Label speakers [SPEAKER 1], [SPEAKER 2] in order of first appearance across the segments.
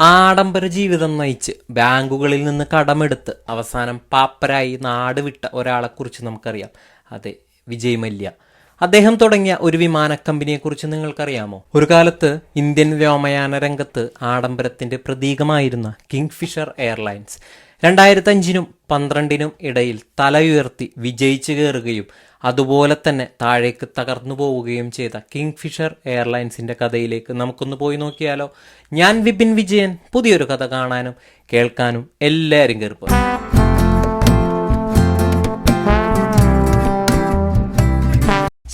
[SPEAKER 1] ആഡംബര ജീവിതം നയിച്ച് ബാങ്കുകളിൽ നിന്ന് കടമെടുത്ത് അവസാനം പാപ്പരായി നാട് വിട്ട ഒരാളെക്കുറിച്ച് നമുക്കറിയാം. അതെ വിജയ് മല്യ. അദ്ദേഹം തുടങ്ങിയ ഒരു വിമാന കമ്പനിയെക്കുറിച്ച് നിങ്ങൾക്കറിയാമോ? ഒരു കാലത്ത് ഇന്ത്യൻ വ്യോമയാന രംഗത്ത് ആഡംബരത്തിന്റെ പ്രതീകമായിരുന്ന കിങ് ഫിഷർ എയർലൈൻസ്. രണ്ടായിരത്തി അഞ്ചിനും പന്ത്രണ്ടിനും ഇടയിൽ തലയുയർത്തി വിജയിച്ചു കയറുകയും അതുപോലെ തന്നെ താഴേക്ക് തകർന്നു പോവുകയും ചെയ്ത കിങ് ഫിഷർ എയർലൈൻസിന്റെ കഥയിലേക്ക് നമുക്കൊന്ന് പോയി നോക്കിയാലോ. ഞാൻ വിപിൻ വിജയൻ പുതിയൊരു കഥ കാണാനും കേൾക്കാനും എല്ലാവരും കയറിപ്പോ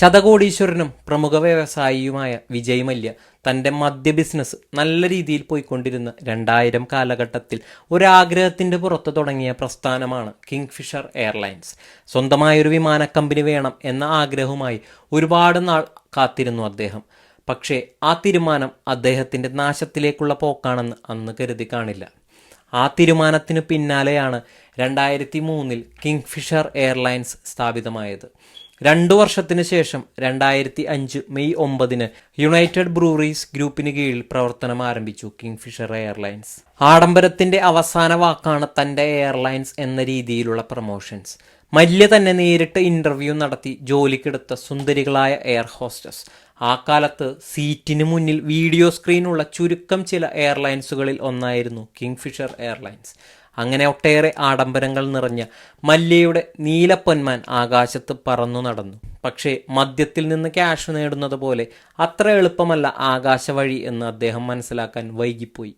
[SPEAKER 1] ശതകോടീശ്വരനും പ്രമുഖ വ്യവസായിയുമായ വിജയ് മല്യ തന്റെ മദ്യ ബിസിനസ് നല്ല രീതിയിൽ പോയിക്കൊണ്ടിരുന്ന രണ്ടായിരം കാലഘട്ടത്തിൽ ഒരാഗ്രഹത്തിന്റെ പുറത്ത് തുടങ്ങിയ പ്രസ്ഥാനമാണ് കിങ് ഫിഷർ എയർലൈൻസ്. സ്വന്തമായൊരു വിമാന കമ്പനി വേണം എന്ന ആഗ്രഹവുമായി ഒരുപാട് നാൾ കാത്തിരുന്നു അദ്ദേഹം. പക്ഷേ ആ തീരുമാനം അദ്ദേഹത്തിന്റെ നാശത്തിലേക്കുള്ള പോക്കാണെന്ന് അന്ന് കരുതി കാണില്ല. ആ തീരുമാനത്തിന് പിന്നാലെയാണ് രണ്ടായിരത്തി മൂന്നിൽ കിങ് ഫിഷർ എയർലൈൻസ് സ്ഥാപിതമായത്. രണ്ടു വർഷത്തിന് ശേഷം രണ്ടായിരത്തി അഞ്ച് മെയ് ഒമ്പതിന് യുണൈറ്റഡ് ബ്രൂറീസ് ഗ്രൂപ്പിന് കീഴിൽ പ്രവർത്തനം ആരംഭിച്ചു കിങ് ഫിഷർ എയർലൈൻസ്. ആഡംബരത്തിന്റെ അവസാന വാക്കാണ് തന്റെ എയർലൈൻസ് എന്ന രീതിയിലുള്ള പ്രൊമോഷൻസ്. മല്യ തന്നെ നേരിട്ട് ഇന്റർവ്യൂ നടത്തി ജോലിക്കെടുത്ത സുന്ദരികളായ എയർ ഹോസ്റ്റസ്. ആ കാലത്ത് സീറ്റിന് മുന്നിൽ വീഡിയോ സ്ക്രീനുള്ള ചുരുക്കം ചില എയർലൈൻസുകളിൽ ഒന്നായിരുന്നു കിങ് ഫിഷർ എയർലൈൻസ്. അങ്ങനെ ഒട്ടേറെ ആഡംബരങ്ങൾ നിറഞ്ഞ മല്യയുടെ നീലപ്പൊന്മാൻ ആകാശത്ത് പറന്നു നടന്നു. പക്ഷേ മദ്യത്തിൽ നിന്ന് ക്യാഷ് നേടുന്നത് പോലെ അത്ര എളുപ്പമല്ല ആകാശവഴി എന്ന് അദ്ദേഹം മനസ്സിലാക്കാൻ വൈകിപ്പോയി.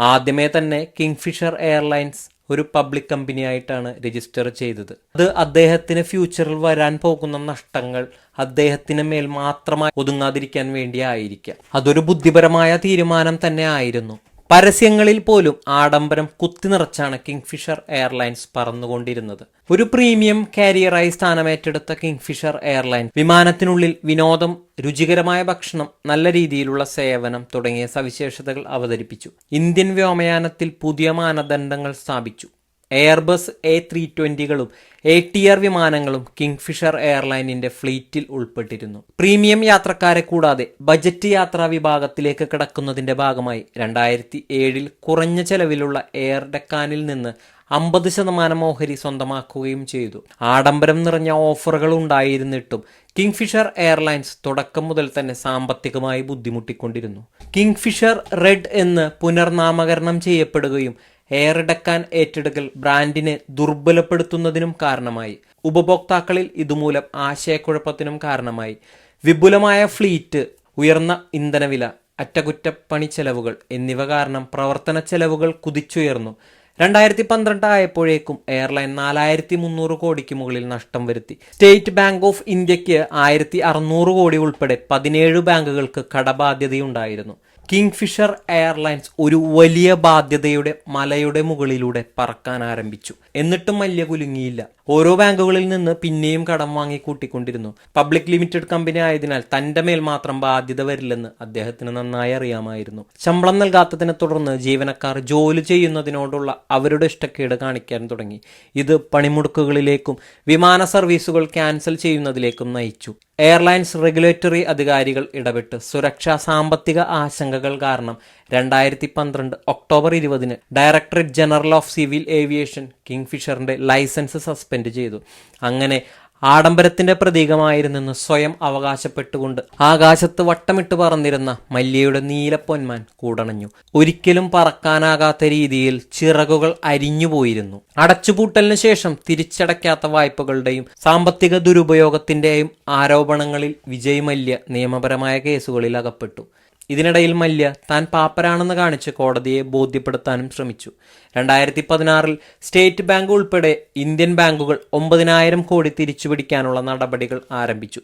[SPEAKER 1] ആദ്യമേ തന്നെ കിങ് ഫിഷർ എയർലൈൻസ് ഒരു പബ്ലിക് കമ്പനിയായിട്ടാണ് രജിസ്റ്റർ ചെയ്തത്. അത് അദ്ദേഹത്തിന് ഫ്യൂച്ചറിൽ വരാൻ പോകുന്ന നഷ്ടങ്ങൾ അദ്ദേഹത്തിന് മേൽ മാത്രമായി ഒതുങ്ങാതിരിക്കാൻ വേണ്ടിയായിരിക്കാം. അതൊരു ബുദ്ധിപരമായ തീരുമാനം തന്നെ ആയിരുന്നു. പരസ്യങ്ങളിൽ പോലും ആഡംബരം കുത്തി നിറച്ചാണ് കിങ് ഫിഷർ എയർലൈൻസ് പറന്നുകൊണ്ടിരുന്നത്. ഒരു പ്രീമിയം കാരിയറായി സ്ഥാനമേറ്റെടുത്ത കിങ് ഫിഷർ എയർലൈൻ വിമാനത്തിനുള്ളിൽ വിനോദം രുചികരമായ ഭക്ഷണം നല്ല രീതിയിലുള്ള സേവനം തുടങ്ങിയ സവിശേഷതകൾ അവതരിപ്പിച്ചു. ഇന്ത്യൻ വ്യോമയാനത്തിൽ പുതിയ മാനദണ്ഡങ്ങൾ സ്ഥാപിച്ചു. എയർബസ് എ ത്രീ ട്വന്റികളും എ ടി ആർ വിമാനങ്ങളും കിങ് ഫിഷർ എയർലൈനിന്റെ ഫ്ലീറ്റിൽ ഉൾപ്പെട്ടിരുന്നു. പ്രീമിയം യാത്രക്കാരെ കൂടാതെ ബജറ്റ് യാത്രാ വിഭാഗത്തിലേക്ക് കിടക്കുന്നതിന്റെ ഭാഗമായി രണ്ടായിരത്തി ഏഴിൽ കുറഞ്ഞ ചെലവിലുള്ള എയർ ഡെക്കാനിൽ നിന്ന് അമ്പത് ശതമാനം ഓഹരി സ്വന്തമാക്കുകയും ചെയ്തു. ആഡംബരം നിറഞ്ഞ ഓഫറുകൾ ഉണ്ടായിരുന്നിട്ടും കിങ് ഫിഷർ എയർലൈൻസ് തുടക്കം മുതൽ തന്നെ സാമ്പത്തികമായി ബുദ്ധിമുട്ടിക്കൊണ്ടിരുന്നു. കിങ് ഫിഷർ റെഡ് എന്ന് പുനർനാമകരണം ചെയ്യപ്പെടുകയും എയർ ഡക്കാൻ ഏറ്റെടുക്കൽ ബ്രാൻഡിനെ ദുർബലപ്പെടുത്തുന്നതിനും കാരണമായി. ഉപഭോക്താക്കളിൽ ഇതുമൂലം ആശയക്കുഴപ്പത്തിനും കാരണമായി. വിപുലമായ ഫ്ലീറ്റ് ഉയർന്ന ഇന്ധനവില അറ്റകുറ്റപ്പണി ചെലവുകൾ എന്നിവ കാരണം പ്രവർത്തന ചെലവുകൾ കുതിച്ചുയർന്നു. രണ്ടായിരത്തി പന്ത്രണ്ട് ആയപ്പോഴേക്കും എയർലൈൻ നാലായിരത്തി മുന്നൂറ് കോടിക്ക് മുകളിൽ നഷ്ടം വരുത്തി. സ്റ്റേറ്റ് ബാങ്ക് ഓഫ് ഇന്ത്യയ്ക്ക് ആയിരത്തി അറുന്നൂറ് കോടി ഉൾപ്പെടെ പതിനേഴ് ബാങ്കുകൾക്ക് കടബാധ്യതയുണ്ടായിരുന്നു. കിങ് ഫിഷർ എയർലൈൻസ് ഒരു വലിയ ബാധ്യതയുടെ മലയുടെ മുകളിലൂടെ പറക്കാൻ ആരംഭിച്ചു. എന്നിട്ടും വലിയ കുലുങ്ങിയില്ല. ഓരോ ബാങ്കുകളിൽ നിന്ന് പിന്നെയും കടം വാങ്ങി കൂട്ടിക്കൊണ്ടിരുന്നു. പബ്ലിക് ലിമിറ്റഡ് കമ്പനി ആയതിനാൽ തന്റെ മേൽ മാത്രം ബാധ്യത വരില്ലെന്ന് അദ്ദേഹത്തിന് നന്നായി അറിയാമായിരുന്നു. ശമ്പളം നൽകാത്തതിനെ തുടർന്ന് ജീവനക്കാർ ജോലി ചെയ്യുന്നതിനോടുള്ള അവരുടെ ഇഷ്ടക്കേട് കാണിക്കാൻ തുടങ്ങി. ഇത് പണിമുടക്കുകളിലേക്കും വിമാന സർവീസുകൾ ക്യാൻസൽ ചെയ്യുന്നതിലേക്കും നയിച്ചു. എയർലൈൻസ് റെഗുലേറ്ററി അധികാരികൾ ഇടപെട്ട് സുരക്ഷാ സാമ്പത്തിക ആശങ്കകൾ കാരണം രണ്ടായിരത്തി പന്ത്രണ്ട് ഒക്ടോബർ ഇരുപതിന് Directorate General of Civil Aviation King ഫിഷറിന്റെ licence suspend ചെയ്തു. അങ്ങനെ ആഡംബരത്തിന്റെ പ്രതീകമായിരുന്നെന്ന് സ്വയം അവകാശപ്പെട്ടുകൊണ്ട് ആകാശത്ത് വട്ടമിട്ട് പറന്നിരുന്ന മല്യയുടെ നീലപ്പൊന്മാൻ കൂടണഞ്ഞു. ഒരിക്കലും പറക്കാനാകാത്ത രീതിയിൽ ചിറകുകൾ അരിഞ്ഞുപോയിരുന്നു അടച്ചുപൂട്ടലിന് ശേഷം തിരിച്ചടയ്ക്കാത്ത വായ്പകളുടെയും സാമ്പത്തിക ദുരുപയോഗത്തിന്റെയും ആരോപണങ്ങളിൽ വിജയ് മല്യ നിയമപരമായ കേസുകളിൽ അകപ്പെട്ടു. ഇതിനിടയിൽ മല്യ താൻ പാപ്പരാണെന്ന് കാണിച്ച് കോടതിയെ ബോധ്യപ്പെടുത്താനും ശ്രമിച്ചു. രണ്ടായിരത്തി പതിനാറിൽ സ്റ്റേറ്റ് ബാങ്ക് ഉൾപ്പെടെ ഇന്ത്യൻ ബാങ്കുകൾ ഒമ്പതിനായിരം കോടി തിരിച്ചുപിടിക്കാനുള്ള നടപടികൾ ആരംഭിച്ചു.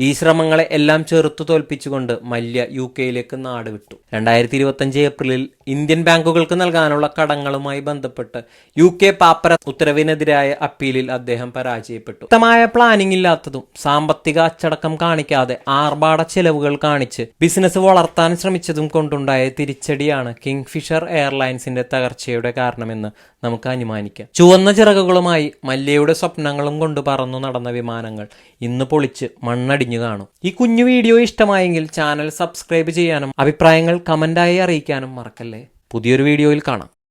[SPEAKER 1] ഈ ശ്രമങ്ങളെ എല്ലാം ചെറുത്തു തോൽപ്പിച്ചുകൊണ്ട് മല്യ യു കെയിലേക്ക് നാടുവിട്ടു രണ്ടായിരത്തി ഇരുപത്തഞ്ച് ഏപ്രിലിൽ ഇന്ത്യൻ ബാങ്കുകൾക്ക് നൽകാനുള്ള കടങ്ങളുമായി ബന്ധപ്പെട്ട് യു കെ പാപ്പര ഉത്തരവിനെതിരായ അപ്പീലിൽ അദ്ദേഹം പരാജയപ്പെട്ടു. വ്യക്തമായ പ്ലാനിംഗ് ഇല്ലാത്തതും സാമ്പത്തിക അച്ചടക്കം കാണിക്കാതെ ആർഭാട ചെലവുകൾ കാണിച്ച് ബിസിനസ് വളർത്താൻ ശ്രമിച്ചതും കൊണ്ടുണ്ടായ തിരിച്ചടിയാണ് കിങ് ഫിഷർ എയർലൈൻസിന്റെ തകർച്ചയുടെ കാരണമെന്ന് നമുക്ക് അനുമാനിക്കാം. ചുവന്ന ചിറകുകളുമായി മല്യയുടെ സ്വപ്നങ്ങളും കൊണ്ട് പറന്നു നടന്ന വിമാനങ്ങൾ ഇന്ന് പൊളിച്ച് മണ്ണടിഞ്ഞു കാണും. ഈ കുഞ്ഞു വീഡിയോ ഇഷ്ടമായെങ്കിൽ ചാനൽ സബ്സ്ക്രൈബ് ചെയ്യാനും അഭിപ്രായങ്ങൾ കമന്റായി അറിയിക്കാനും മറക്കല്ലേ? പുതിയൊരു വീഡിയോയിൽ കാണാം.